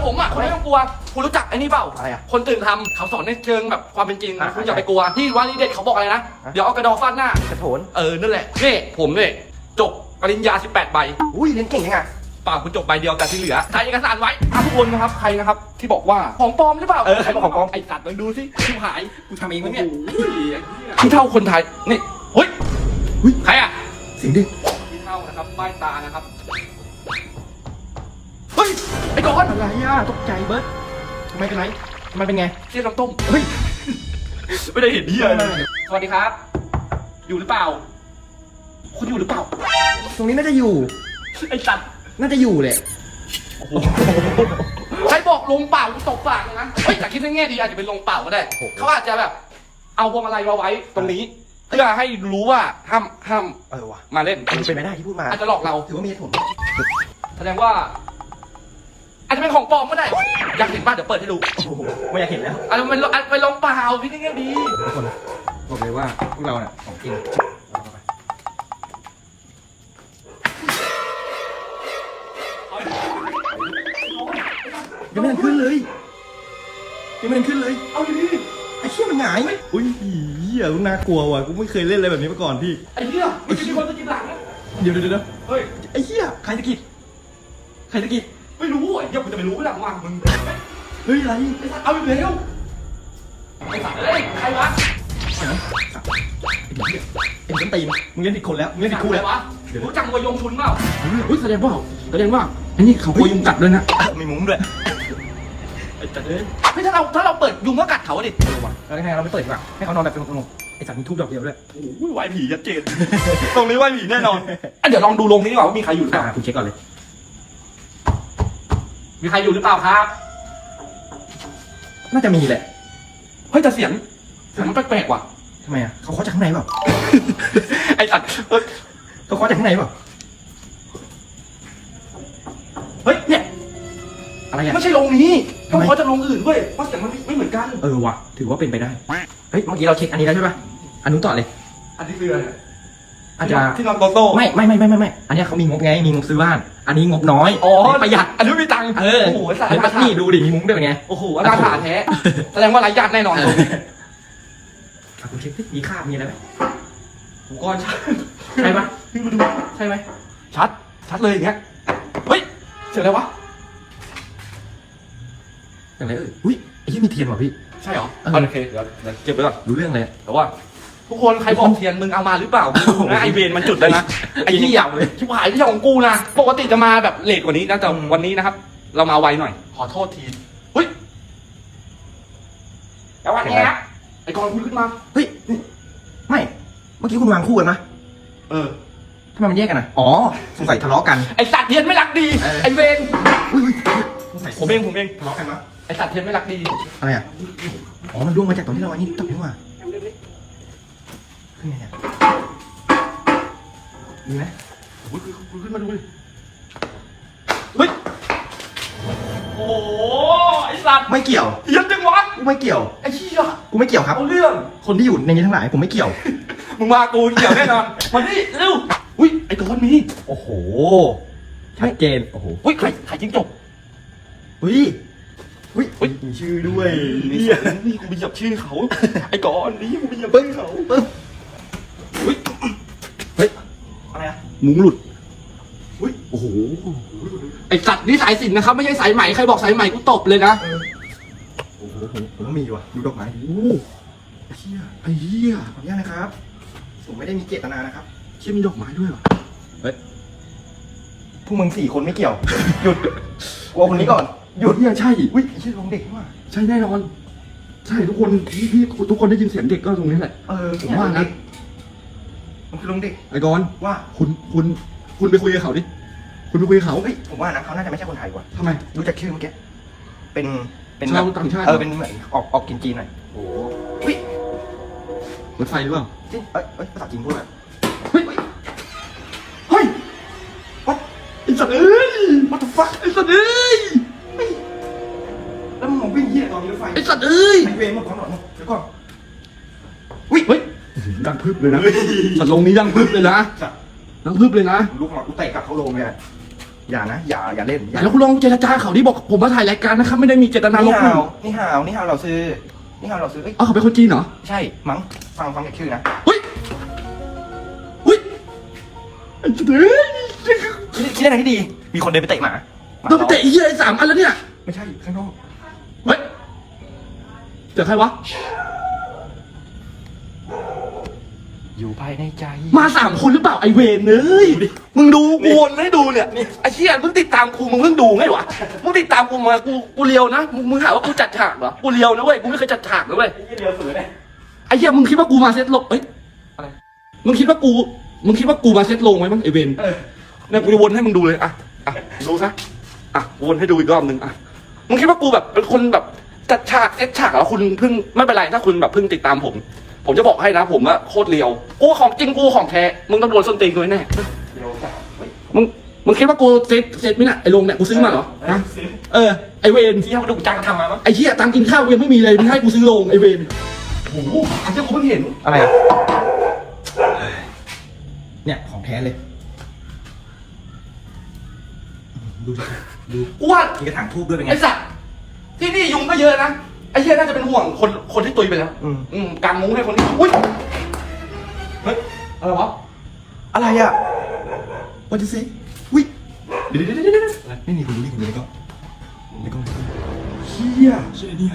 กับผมอะคุณไม่ต้องกลัว คุณรู้จักไอ้นี่เปล่า อะไรอะคนตื่นทำเขาสอนในเชิงแบบความเป็นจริงอะคุณอย่าไปกลัว ที่ว่านี่เด็ดเขาบอกอะไรนะ อะ เดี๋ยวเอากระดองฟาดหน้า กระโถนเออ นั่นแหละ นี่ผมเนี่ยจบปริญญา 18 ใบ อุ้ยเรียนเก่งยังไงเปล่าคุณจบใบเดียวแต่ที่เหลือถ่ายเอกสารไว้อะทุกคนนะครับ ใครนะครับ ที่บอกว่า ของปลอมหรือเปล่าเออใครบอกของปลอม ไอ้สัตว์ลองดูสิชิบหายกูทำเองมัวะนเนี่เนี่ยยที่เท่าคนไทยนี่เฮ้ยเฮ้ยใครอะ เสียงเด็กที่เท่านะครับป้ายตานะครับเฮ้ยไอ้กอนอะไรอะตกใจเบิร์ดทำไมเป็นไรทำไมเป็นไงเรียกน้ำต้มเฮ้ยไม่ได้เห็นเหี้ยไม่เลไม่ยสวัสดีครับ อยู่หรือเปล่า คุณอยู่หรือเปล่า ตรงนี้น่าจะอยู่ ไอ้สัตว์น่าจะอยู่แหละใครบอกลงเปล่ากูตบปากเลยนะเฮ้ยแต่คิดในแง่ดีอาจจะเป็นลงเปล่าก็ได้โอ้โหเขาอาจจะแบบ เอาพวงมาลัยมาไว้ตรงนี้เพื่อให้รู้ว่าห้ามห้ามเออว่ะมาเล่นมันเป็นไปได้ที่พูดมาอาจจะหลอกเราถือว่ามีเหตุผลแสดงว่า อาจจะเป็นของปลอมก็ได้ อยากเห็นป่ะเดี๋ยวเปิดให้ดูโอ้โหไม่อยากเห็นแล้วอาจจะเป็นอาจจะเป็นลงเปล่าพี่ในแง่ดี ทุกคนบอกเลยว่าพวกเราเนี่ยของจริงยังไม่ทันขึ้นเลยยังไม่ทันขึ้นเลยเอาดิไอ้เชี่ยมันหงายอุ้ยเหี้ยกูน่ากลัวว่ะกูไม่เคยเล่นอะไรแบบนี้มาก่อนพี่ไอ้เหี้ยมันจะมีคนจะกินหลังนะเดี๋ยวเดี๋ยวเดี๋ยวเฮ้ยไอ้เหี้ยใครตะกิดใครตะกิดไม่รู้ไอ้ เหี้ยคุณจะไปรู้หลังว่างมึงเฮ้ยอะไรไอ้สัตว์เอาอีกแล้วไอ้สัตว์เอ้ยใครวะไอ้น้องไอ้เหี้ยไอ้ต้นตีนมึงเล่นผิดคนแล้วมึงเล่นผิดคู่แล้ววะรู้จักมวยยงชุนเปล่าเฮ้ยแสดงว่าแสดงว่าอันนี้เขาโกยยุงกัดด้วยนะมีมุ้งด้วยไอ้จัดเลยเฮ้ยถ้าเราถ้าเราเปิดยุงก็กัดเขาดิเออว่ะแล้วยังไงเราไม่เปิดดีกว่าให้เขานอนแบบสงบๆไอ้สัตว์มีทุบดอกเดียวด้วยโอ้ยไหวผีชัดเจนตรงนี้ไหวผีแน่นอนอะเดี๋ยวลองดูลงนี้ดีกว่าว่ามีใครอยู่หรือเปอ่าล่าคุณเช็คก่อนเลย มีใครอยู่หรือเปล่าครับ น่าจะมีแหละ เฮ้ยแต่เสียงเสียงมันแปลกๆว่ะ ทำไมอะเขาเคาะจากข้างในเปล่า ไอ้สัตว์เฮ้ยเขาเคาะจากข้างในเปล่า เฮ้ยเนี่ย อะไรอะ ไม่ใช่ลงนี้ทำไมเขาจะลงอื่นเว้ยเพราะเสียงมันไม่เหมือนกัน เออว่ะ ถือว่าเป็นไปได้ เฮ้ย เมื่อกี้เราเช็คอันนี้แล้วใช่ป่ะอันนู้นต่อเลย อันนี้คืออะไร อาจจะที่นอนโตโต้ไม่ไม่ไม่ไม่ไม่ไม่อันเนี้ยเขามีงบไงมีงบซื้อบ้าน อันนี้งบน้อยอ๋อประหยัดอันนี้ไม่มีตังค์เออโอ้โหไอ้สัตว์เห็นปะนี่ดูดิมีมุ้งด้วยเป็นไงโอ้โหอนาถาแท้แสดงว่าไร้ญาติแน่นอนตรงนี้อะคุณเช็คดิมีคราบมีอะไรไหมอุปกรณ์ชัดใช่ปะพี่มาดูใช่ไหมชัดชัดเลยอย่างเงี้ยเฮ้ยเสียงอะไรวะอย่างไรเอ่ยอุ้ยไอ้ยี่มีเทียนว่ะพี่ใช่เหรอเออโอเคเดี๋ยวเดี๋ยวเก็บไว้ก่อนรู้เรื่องเลยแต่ว่า ทุกคนใครบอกเทียนมึงเอามาหรือเปล่าไม่รู้นะไอเวนมันจุดแล้วนะไอ้ที่ยาวเลยชิบหายที่ของกูนะปกติจะมาแบบเลทกว่านี้นะแต่วันนี้นะครับ เรามาไวหน่อย ขอโทษทีเฮ้ยแต่วันนี้นะไอ้กรณ์คุณขึ้นมาเฮ้ยนี่ไม่ เมื่อกี้คุณวางคู่กันนะเออทำไมมันแยกกันอะอ๋อสงสัยทะเลาะกัน ไอสัตว์เทียนไม่รักดีเออไอเวนอุ้ยอุ้ยสงสัยผมเองผมเองทะเลาะกันมั้ยไอสัตว์เทียนไม่รักดีอะไรอะอ๋อมันร่วงมาจากตรงที่เราอันนี้ตกนี่หว่า ขึ้นไงเนี่ยมีไหมอุ๊ยคุณขึ้นมาดูดิเฮ้ยโอ้โหไอสัตว์ไม่เกี่ยวเทียนจังวะกูไม่เกี่ยว ไอ้เหี้ยกูไม่เกี่ยวครับ เอาเรื่อง คนที่อยู่ในนี้ทั้งหลายผมไม่เกี่ยว มึงมากูเกี่ยวแน่นอนมาดิเร็วอุ้ยไอ้กอนมีโอ้โหชัดเจนโอ้โหอุ้ยใครใครจิ้งจกอุ้ยอุ้ยอุ้ยมีชื่อด้วยนี่นี่กูไปเหยียบชื่อเขาไอ้กอนนี่กูไปเหยียบปึ๊บชื่อเขา ปึ๊บ อุ้ย เฮ้ย อะไรอะ มุ้งหลุดอุ้ยโอ้โหไอ้สัตว์นี่สายสิญจนนะครับ ไม่ใช่สายไหมใครบอกสายไหมกูตบเลยนะโอ้โหผมผมว่ามีว่ะดูดอกไม้ดิโอ้เชี่ยไอ้เหี้ยขออนุญาตนะครับ ผมไม่ได้มีเจตนานะครับ เชี่ยมีดอกไม้ด้วยเหรอพวกมึงสี่คนไม่เกี่ยว หยุดกลัวคนนี้ก่อน หยุดเหี้ยใช่อุ้ยไอ้ชื่อของเด็กนี่ว่ะใช่แน่นอน ใช่ทุกคนพี่พี่ทุกคนได้ยินเสียงเด็กก็ตรงนี้แหละ เออผมว่านะ มันคือโรงเด็ก ไอ้กอนว่า คุณคุณคุณไปคุยกับเขาดิคุณไปคุยกับเขาเฮ้ยผมว่านะเขาน่าจะไม่ใช่คนไทยว่ะทำไมดูจากชื่อเมื่อกี้เป็นเป็นชาวแบบต่างชาติ เออเป็นเหมือนออกออกกินจีนหน่อยโอ้อุ้ยรถไฟหรือเปล่าจริงเอ้ยเอ้ยภาษาจีนพูดแบบเฮ้ยเฮ้ยวัดไอ้สัตว์เอ้ยวัตถุฟักไอ้สัตว์เอ้ยแล้วมึงมาวิ่งเหี้ยตอนมีรถไฟไอ้สัตว์เอ้ยไฮเวย์หมดก่อนหน่อยเดี๋ยวก่อนเฮ้ยเฮ้ย ดังพึบเลยนะสัตว์ลงนี้ดังพึบเลยนะสัตว์ดังพึบเลยนะลูกหลอดกูเตะกลับเขาลงเลยอะอย่านะอย่าอย่าเล่นอย่าแล้วคุณลองเจรจาเขาดิบอกผมมาถ่ายรายการนะครับไม่ได้มีเจตนาลนี่บหฮาลู่วนี่ฮาวนี่ฮาวเราซื้อนี่ฮาวเราซื้อเอ้ยเอ้าเขาเป็นคนจีนเหรอใช่มั้งฟังฟังจากชื่อนะเฮ้ยเฮ้ยไอ้เจ้ยคิดคิดได้ไงที่ดี มีคนเดินไปเตะหมาหมาโดนไปเตะไอ้เหี้ยไอ้สามอันแล้วเนี่ยไม่ใช่ข้างนอกเฮ้ยเจอใครวะ อยู่ภายในใจ มาสามคนหรือเปล่าไอเวนเอ้ยมึงดูกูวนให้ดูเนี่ยไอ้เชี่ยมึงติดตามกูมึงเพิ่งดูไงวะมึงติดตามกูมากูกูเลียวนะมึงมึงหาว่ากูจัดฉากเหรอกูเลียวนะเว้ยกูไม่เคยจัดฉากนะเว้ยนี่เดียวสุดเลยไอ้เหี้ยมึงคิดว่ากูมาเซตโลงเอ้ยอะไรมึงคิดว่ากู มึงคิดว่ากูมาเซตโลงไหมมั้งไอเวนเออเนี่ยกูจะวนให้มึงดูเลยอะอะดูซะอะวนให้ดูอีกรอบหนึ่งอะมึงคิดว่ากูแบบเป็นคนแบบจัดฉากเซตฉากเหรอคุณเพิ่งไม่เป็นไรถ้าคุณแบบเพิ่งติดตามผม ผมจะบอกให้นะผมอะโคตรเลียว กูของจริงกูของแท้ มึงต้องโดนส้นตีนกูแน่เดียวจัดเฮ้ยมึงมึงคิดว่ากูเซ็ตเซ็ตไหมเนี่ยไอ้ลงเนี่ยกูซื้อมาเหรอฮะซื้อเออไอเวนที่เขาดูจ้างทำมามั้งไอ้เหี้ยตังค์กินข้าวกูยังไม่มีเลยมึงให้กูซื้อลงไอเวนโอ้โหอันนี้กูเพิ่งเห็นอะไรอะเนี่ยของแท้เลยดูดิดูกูว่ามีกระถางทูบด้วยเป็นไงไอ้สัตว์ที่นี่ยุงก็เยอะนะ ไอ้เหี้ยน่าจะเป็นห่วงคนคนที่ตุยไปแล้วอืม อืมกางมุ้งให้คนที่อุ้ยเฮ้ยอะไรวะอะไรอะ What you say อุ้ยเดี๋ยวเดี๋ยวเดี๋ยวเดี๋ยวนี่นี่คุณดูนี่คุณดูในกล้องในกล้องเฮียเชี่ยเนี่ย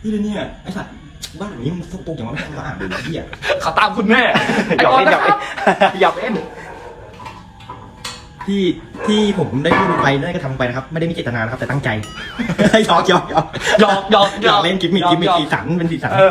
เฮียเนี่ยไอ้สัตว์บ้านหลังนี้มันสกปรกอย่างว่าไม่ต้องมาอ่านเลยเฮียเขาตามคุณแม่หยอกเล่นหยไอ้อกบเล่นะนหยอกเล่นที่ ที่ผมได้พูดลงไปได้กระทำไปนะครับ ไม่ได้มีเจตนานะครับแต่ตั้งใจ หยอกหยอกหยอกหยอกหยอกหยอกเล่นกิมมิคกิมมิคหยอสีสันเป็นสีสัน เออ